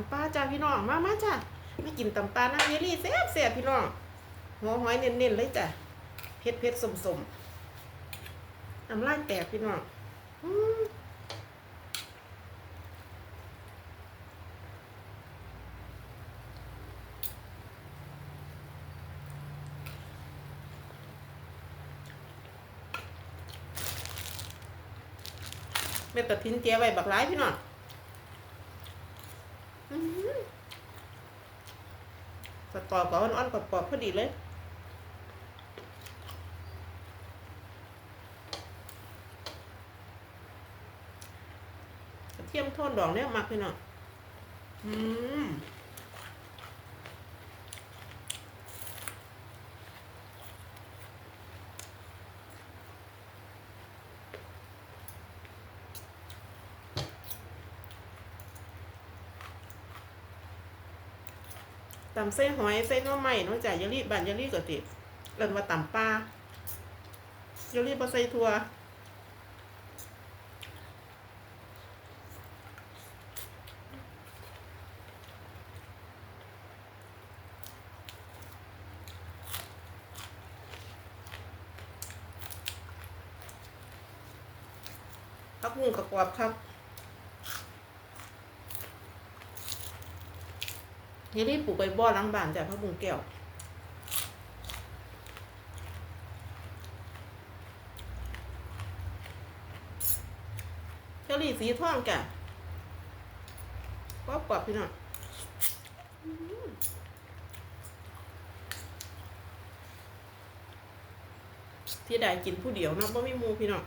ำปลาจ้าพี่น้องมามาจ้าไม่กินตำปลาน้ำเยลี่แซ่บแซ่บพี่น้องหัวหอยเน้นๆเลยจ้ะเผ็ดเผ็ดสมสมน้ำลายแตกพี่น้องอืมเม็ดตะทินเจียไว้บักร้ายพี่น้อง อื้อหือสตอนอ่อนๆกรอบๆพอดีเลยกระเทียมโทนดองเนี่ยมักพี่น้องอืม ตำเส้นหอยเส้น้อใหม่น้องจ่ายยะลี่บานยะลี่ก็ติเอินว่าตำปลายะลี่ปลาใส่ทัวพักบุ้งกับกรอบครับ นี่รีบปลูกไปบ่อล้างบ้านจ้ะพักบุ้งแก้วเชอรี่สีทองจ้ะกรอกรอบพี่น้องที่ได้กินผู้เดียวเนาะบ่มีมูพี่น้อง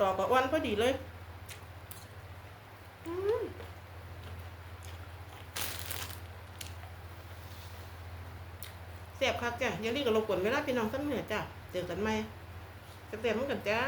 ตอกับอ้วนพอดีเลยอืมแซ่บคักจ้ะอย่ารีบกับรบกวนเวลาพี่น้องสักเหนือจ้ะ เจอกันไหมจะเต็มเหมือนกันจ้า